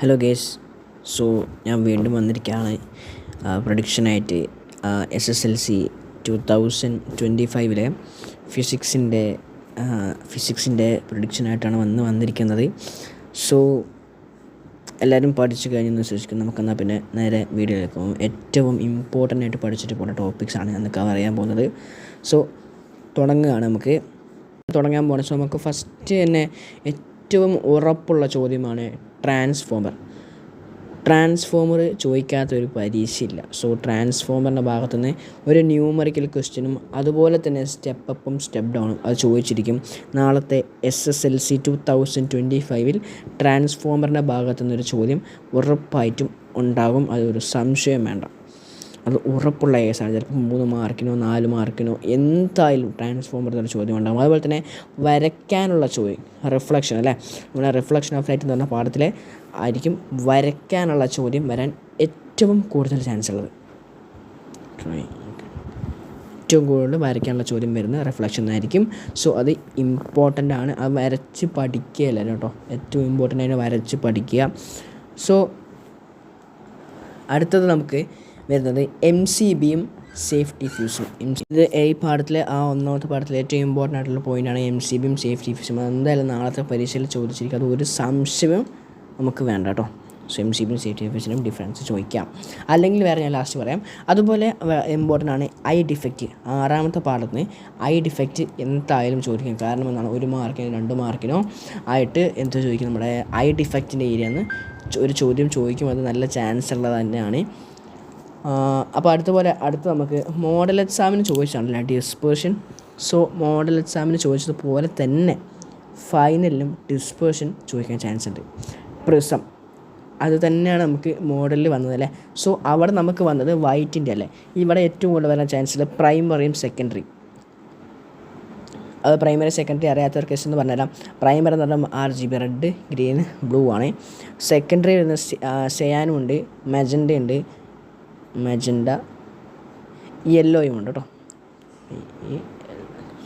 Hello guys so ഞാൻ വീണ്ടും വന്നിരിക്കുകയാണ്. പ്രൊഡിക്ഷനായിട്ട് S S L C two thousand twenty ഫൈവിലെ ഫിസിക്സിന്റെ ഫിസിക്സിന്റെ പ്രൊഡിക്ഷനായിട്ടാണ് വന്ന് വന്നിരിക്കുന്നത്. സോ എല്ലാവരും പഠിച്ചു കഴിഞ്ഞെന്ന് വിശ്വസിക്കുന്നു. നമുക്കെന്നാൽ പിന്നെ നേരെ വീഡിയോയിലേക്ക് പോകും. ഏറ്റവും ഇമ്പോർട്ടന്റ് ആയിട്ട് പഠിച്ചിട്ട് പോകുന്ന ടോപ്പിക്സാണ് നമുക്ക് അറിയാൻ പോകുന്നത്. സോ തുടങ്ങുകയാണ് നമുക്ക്. തുടങ്ങാൻ പോകുന്നത് സോ നമുക്ക് ഫസ്റ്റ് തന്നെ ഏറ്റവും ഉറപ്പുള്ള ചോദ്യമാണ് ട്രാൻസ്ഫോമർ. ട്രാൻസ്ഫോമർ ചോദിക്കാത്ത ഒരു പരീക്ഷയില്ല. സോ ട്രാൻസ്ഫോമറിന്റെ ഭാഗത്തുനിന്ന് ഒരു ന്യൂമറിക്കൽ ക്വസ്റ്റ്യനും അതുപോലെ തന്നെ സ്റ്റെപ്പ് അപ്പും സ്റ്റെപ്പ് ഡൗണും അത് ചോദിച്ചിരിക്കും. നാളത്തെ S S L C two thousand twenty ഫൈവിൽ ട്രാൻസ്ഫോമറിന്റെ ഭാഗത്തുനിന്ന് ഒരു ചോദ്യം ഉറപ്പായിട്ടും ഉണ്ടാകും. അതൊരു സംശയം വേണ്ട. അത് ഉറപ്പുള്ള കേസാണ് ചിലപ്പോൾ മൂന്ന് മാർക്കിനോ നാല് മാർക്കിനോ എന്തായാലും ട്രാൻസ്ഫോമർ എന്നൊരു ചോദ്യം ഉണ്ടാകും അതുപോലെ തന്നെ വരയ്ക്കാനുള്ള ചോദ്യം റിഫ്ലക്ഷൻ അല്ലേ? നമ്മുടെ റിഫ്ലക്ഷൻ ഓഫ് ലൈറ്റ് എന്ന് പറഞ്ഞ പാഠത്തിലെ ആയിരിക്കും വരയ്ക്കാനുള്ള ചോദ്യം വരാൻ ഏറ്റവും കൂടുതൽ ചാൻസ് ഉള്ളത്. ഏറ്റവും കൂടുതൽ വരയ്ക്കാനുള്ള ചോദ്യം വരുന്ന റിഫ്ലക്ഷൻ ആയിരിക്കും. സോ അത് ഇമ്പോർട്ടന്റ് ആണ്. അത് വരച്ച് പഠിക്കുകയല്ല കേട്ടോ. ഏറ്റവും ഇമ്പോർട്ടന്റ് ആയിട്ട് വരച്ച് പഠിക്കുക. സോ അടുത്തത് നമുക്ക് വരുന്നത് എം സി ബിയും സേഫ്റ്റി ഫ്യൂസും എം സി ഇത് ഈ പാഠത്തിലെ ആ ഒന്നാമത്തെ പാഠത്തിലെ ഏറ്റവും ഇമ്പോർട്ടന്റ് ആയിട്ടുള്ള പോയിന്റാണ് എം സി ബിയും സേഫ്റ്റി ഫ്യൂസും എന്തായാലും നാളത്തെ പരീക്ഷയിൽ ചോദിച്ചിരിക്കും അത് ഒരു സംശയവും നമുക്ക് വേണ്ട കേട്ടോ. സോ എം സി ബിയും സേഫ്റ്റി ഫ്യൂസിനും ഡിഫറൻസ് ചോദിക്കാം. അല്ലെങ്കിൽ വേറെ ഞാൻ ലാസ്റ്റ് പറയാം. അതുപോലെ ഇമ്പോർട്ടന്റ് ആണ് ഐ ഡിഫക്റ്റ്. ആറാമത്തെ പാഠത്തിന് ഐ ഡിഫക്റ്റ് എന്തായാലും ചോദിക്കും. കാരണം എന്താണ്? ഒരു മാർക്കിനോ രണ്ട് മാർക്കിനോ ആയിട്ട് എന്താ ചോദിക്കും? നമ്മുടെ ഐ ഡിഫക്റ്റിന്റെ ഏരിയ എന്ന് ഒരു ചോദ്യം ചോദിക്കും. അത് നല്ല ചാൻസ് ഉള്ളത് തന്നെയാണ്. അപ്പോൾ അടുത്ത പോലെ അടുത്ത് നമുക്ക് മോഡൽ എക്സാമിന് ചോദിച്ചാണല്ലോ ഡിസ്പേർഷൻ സോ മോഡൽ എക്സാമിന് ചോദിച്ചതുപോലെ തന്നെ ഫൈനലിലും ഡിസ്പേർഷൻ ചോദിക്കാൻ ചാൻസ് ഉണ്ട്. പ്രിസം അത് തന്നെയാണ് നമുക്ക് മോഡലിൽ വന്നത് അല്ലേ? സോ അവിടെ നമുക്ക് വന്നത് വൈറ്റിന്റെ അല്ലേ? ഇവിടെ ഏറ്റവും കൂടുതൽ വരാൻ ചാൻസ് ഉള്ളത് പ്രൈമറിയും സെക്കൻഡറി അത് പ്രൈമറി സെക്കൻഡറി അറിയാത്തവർക്ക് എന്ന് പറഞ്ഞുതരാം. പ്രൈമറി എന്ന് പറഞ്ഞാൽ R G B red green blue ആണ്. സെക്കൻഡറി വരുന്ന സെയാനും ഉണ്ട് മെജൻഡ ഉണ്ട് മെജൻഡ യെല്ലോയും ഉണ്ട് കേട്ടോ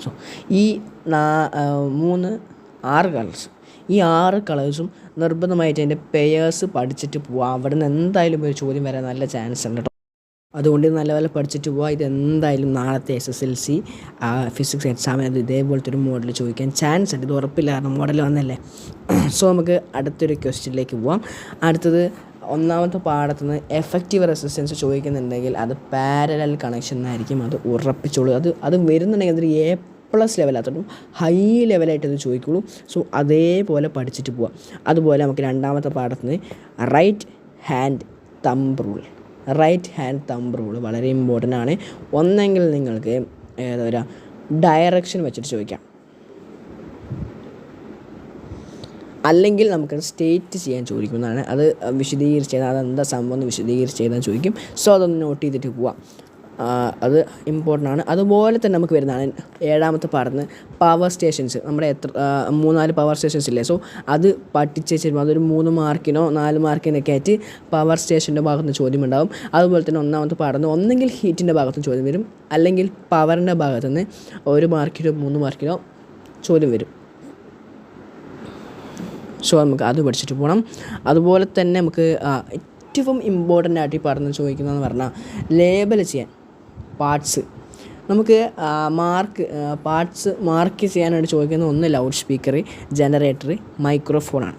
സോ ഈ നാ മൂന്ന് ആറ് കളേഴ്സ് ഈ ആറ് കളേഴ്സും നിർബന്ധമായിട്ട് അതിന്റെ പെയേഴ്സ് പഠിച്ചിട്ട് പോവാം. അവിടെ നിന്ന് എന്തായാലും ഒരു ചോദ്യം വരാൻ നല്ല ചാൻസ് ഉണ്ട് കേട്ടോ അതുകൊണ്ട് നല്ലപോലെ പഠിച്ചിട്ട് പോവാം. ഇതെന്തായാലും നാളത്തെ S S L C physics എക്സാമിന് അത് ഇതേപോലത്തെ ഒരു മോഡൽ ചോദിക്കാൻ ചാൻസ് ഉണ്ട്. ഇത് ഉറപ്പില്ല. കാരണം മോഡൽ വന്നല്ലേ. സോ നമുക്ക് അടുത്തൊരു ക്വസ്റ്റ്യനിലേക്ക് പോവാം. അടുത്തത് ഒന്നാമത്തെ പാഠത്തിൽ നിന്ന് എഫക്റ്റീവ് റെസിസ്റ്റൻസ് ചോദിക്കുന്നുണ്ടെങ്കിൽ അത് പാരലൽ കണക്ഷൻ എന്നായിരിക്കും അത് ഉറപ്പിച്ചോളൂ. അത് അത് വരുന്നുണ്ടെങ്കിൽ അതൊരു എ പ്ലസ് ലെവലാത്തോട്ടും ഹൈ ലെവലായിട്ട് അത് ചോദിക്കുള്ളൂ. സോ അതേപോലെ പഠിച്ചിട്ട് പോവാം. അതുപോലെ നമുക്ക് രണ്ടാമത്തെ പാഠത്തിൽ നിന്ന് right hand thumb rule right hand thumb rule വളരെ ഇമ്പോർട്ടന്റ് ആണ്. ഒന്നെങ്കിൽ നിങ്ങൾക്ക് ഏതാ പറയുക ഡയറക്ഷൻ വെച്ചിട്ട് ചോദിക്കാം. അല്ലെങ്കിൽ നമുക്ക് സ്റ്റേറ്റ് ചെയ്യാൻ ചോദിക്കുന്നതാണ്. അത് വിശദീകരിച്ച് ചെയ്താൽ അതെന്താ സംഭവം എന്ന് വിശദീകരിച്ച് ചെയ്താൽ ചോദിക്കും. സോ അതൊന്ന് നോട്ട് ചെയ്തിട്ട് പോവാം. അത് ഇമ്പോർട്ടന്റ് ആണ്. അതുപോലെ തന്നെ നമുക്ക് വരുന്നതാണ് ഏഴാമത്തെ പാഠത്തിന് പവർ സ്റ്റേഷൻസ് നമ്മുടെ എത്ര മൂന്നാൽ പവർ സ്റ്റേഷൻസ് ഇല്ലേ? സോ അത് പഠിച്ച് വെച്ചിരുമ്പോൾ അതൊരു മൂന്ന് മാർക്കിനോ നാല് മാർക്കിനൊക്കെ ആയിട്ട് പവർ സ്റ്റേഷന്റെ ഭാഗത്ത് നിന്ന് ചോദ്യം ഉണ്ടാകും അതുപോലെ തന്നെ ഒന്നാമത്തെ പാഠത്തിന് ഒന്നെങ്കിൽ ഹീറ്റിന്റെ ഭാഗത്തുനിന്ന് ചോദ്യം വരും. അല്ലെങ്കിൽ പവറിന്റെ ഭാഗത്തുനിന്ന് ഒരു മാർക്കിനോ മൂന്ന് മാർക്കിനോ ചോദ്യം വരും. സോ നമുക്ക് അത് പഠിച്ചിട്ട് പോകണം അതുപോലെ തന്നെ നമുക്ക് ഏറ്റവും ഇമ്പോർട്ടന്റ് ആയിട്ട് ഈ പഠനം ചോദിക്കുന്നതെന്ന് പറഞ്ഞാൽ ലേബൽ ചെയ്യാൻ പാർട്സ് നമുക്ക് മാർക്ക് പാർട്സ് മാർക്ക് ചെയ്യാനായിട്ട് ചോദിക്കുന്ന ഒന്ന് ലൗഡ് സ്പീക്കർ ജനറേറ്റർ മൈക്രോഫോണാണ്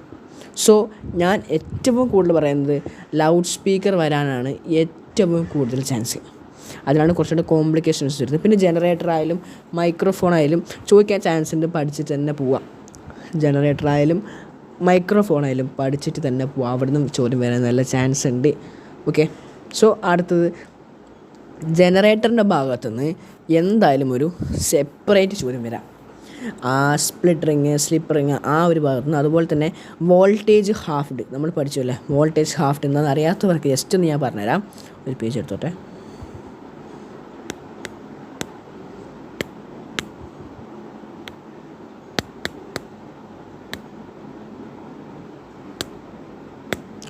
സോ ഞാൻ ഏറ്റവും കൂടുതൽ പറയുന്നത് ലൗഡ് സ്പീക്കർ വരാനാണ് ഏറ്റവും കൂടുതൽ ചാൻസ് അതിലാണ് കുറച്ചുകൂടെ കോംപ്ലിക്കേഷൻസ് വരുന്നത്. പിന്നെ ജനറേറ്റർ ആയാലും മൈക്രോഫോൺ ആയാലും ചോദിക്കാൻ ചാൻസ് ഉണ്ട് പഠിച്ചിട്ട് തന്നെ പോവാം. ജനറേറ്റർ ആയാലും മൈക്രോഫോൺ ആയാലും പഠിച്ചിട്ട് തന്നെ പോവാം. അവിടെ നിന്നും ചോദ്യം വരാൻ നല്ല ചാൻസ് ഉണ്ട്. ഓക്കെ സോ അടുത്തത്. ജനറേറ്ററിന്റെ ഭാഗത്തുനിന്ന് എന്തായാലും ഒരു സെപ്പറേറ്റ് ചോദ്യം വരാം. ആ സ്പ്ലിറ്റ് റിങ് സ്ലിപ്പ് റിങ് ആ ഒരു ഭാഗത്തു നിന്ന് അതുപോലെ തന്നെ വോൾട്ടേജ് ഹാഫ്ഡ് നമ്മൾ പഠിച്ചല്ലേ വോൾട്ടേജ് ഹാഫ്ഡ് എന്താണെന്ന് അറിയാത്തവർക്ക് ജസ്റ്റ് ഒന്ന് ഞാൻ പറഞ്ഞുതരാം. ഒരു പേജ് എടുത്തോട്ടെ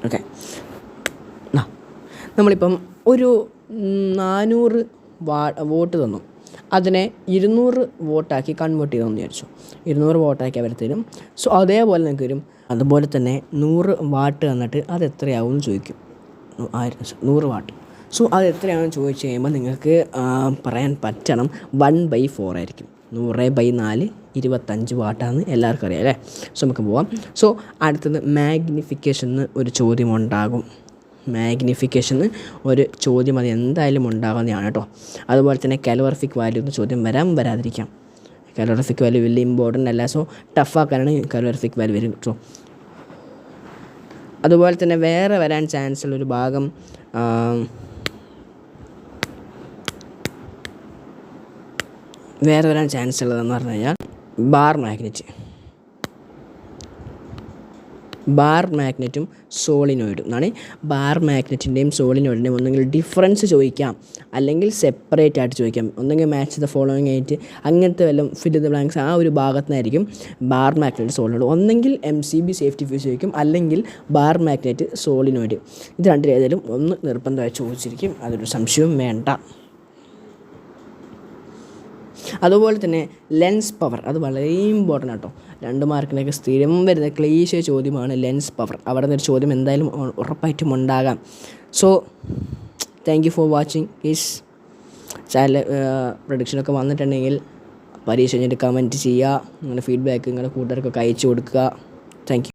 ഓക്കെ നമ്മളിപ്പം ഒരു നാനൂറ് വാ വോട്ട് തന്നു. അതിനെ ഇരുന്നൂറ് വോട്ടാക്കി കൺവേർട്ട് ചെയ്തെന്ന് വിചാരിച്ചു. ഇരുന്നൂറ് വോട്ടാക്കി അവർ തരും. സോ അതേപോലെ നിങ്ങൾക്ക് വരും. അതുപോലെ തന്നെ നൂറ് വാട്ട് തന്നിട്ട് അത് എത്രയാവും എന്ന് ചോദിക്കും. ആയിരം നൂറ് വാട്ട്. സോ അത് എത്രയാണെന്ന് ചോദിച്ചു കഴിയുമ്പോൾ നിങ്ങൾക്ക് പറയാൻ പറ്റണം. വൺ ബൈ ഫോർ ആയിരിക്കും. നൂറ് ബൈ നാല് ഇരുപത്തഞ്ച് വാട്ടാന്ന് എല്ലാവർക്കും അറിയാം അല്ലേ? സോ നമുക്ക് പോവാം. സോ അടുത്തത് മാഗ്നിഫിക്കേഷൻ ഒരു ചോദ്യം ഉണ്ടാകും. മാഗ്നിഫിക്കേഷൻ ഒരു ചോദ്യം അത് എന്തായാലും ഉണ്ടാകുന്നതാണ് കേട്ടോ. അതുപോലെ തന്നെ കാലോറിഫിക് വാല്യൂ എന്ന ചോദ്യം വരാൻ വരാതിരിക്കാം. കാലോറിഫിക് വാല്യൂ വലിയ ഇമ്പോർട്ടന്റ് അല്ല. സോ ടഫാക്കാനാണ് കാലോറിഫിക് വാല്യൂ വരും കേട്ടോ. അതുപോലെ തന്നെ വേറെ വരാൻ ചാൻസ് ഉള്ളൊരു ഭാഗം വേറെ വരാൻ ചാൻസ് ഉള്ളതെന്ന് പറഞ്ഞു കഴിഞ്ഞാൽ ബാർ മാഗ്നറ്റ് ബാർ മാഗ്നറ്റും സോളിനോയിഡും എന്നാണ്. ബാർ മാഗ്നറ്റിന്റെയും സോളിനോയിഡിന്റെയും ഒന്നെങ്കിൽ ഡിഫറൻസ് ചോദിക്കാം. അല്ലെങ്കിൽ സെപ്പറേറ്റ് ആയിട്ട് ചോദിക്കാം. ഒന്നെങ്കിൽ മാച്ച് ദ ഫോളോയിങ് ആയിട്ട് അങ്ങനത്തെ വല്ലതും ഫിൽ ദ ബ്ലാങ്ക്സ് ആ ഒരു ഭാഗത്തുനിന്നായിരിക്കും ബാർ മാഗ്നറ്റ് സോളിനോയിഡ്. ഒന്നെങ്കിൽ M C B safety fuse ചോദിക്കും. അല്ലെങ്കിൽ ബാർ മാഗ്നറ്റ് സോളിനോയിഡ്. ഇത് രണ്ടിലേതെങ്കിലും ഒന്ന് നിർബന്ധമായി ചോദിച്ചിരിക്കും. അതൊരു സംശയവും വേണ്ട. അതുപോലെ തന്നെ ലെൻസ് പവർ അത് വളരെ ഇമ്പോർട്ടന്റ് ആട്ടോ. രണ്ട് മാർക്കിനൊക്കെ സ്ഥിരം വരുന്ന ക്ലീശ ചോദ്യമാണ് ലെൻസ് പവർ. അവിടെ നിന്നൊരു ചോദ്യം എന്തായാലും ഉറപ്പായിട്ടും ഉണ്ടാകാം. So thank you for watching is channel പ്രൊഡിക്ഷനൊക്കെ വന്നിട്ടുണ്ടെങ്കിൽ പരീക്ഷ കഴിഞ്ഞിട്ട് കമന്റ് ചെയ്യുക. നിങ്ങളുടെ ഫീഡ്ബാക്ക് നിങ്ങളുടെ കൂട്ടുകാർക്കൊക്കെ അയച്ചു കൊടുക്കുക. Thank you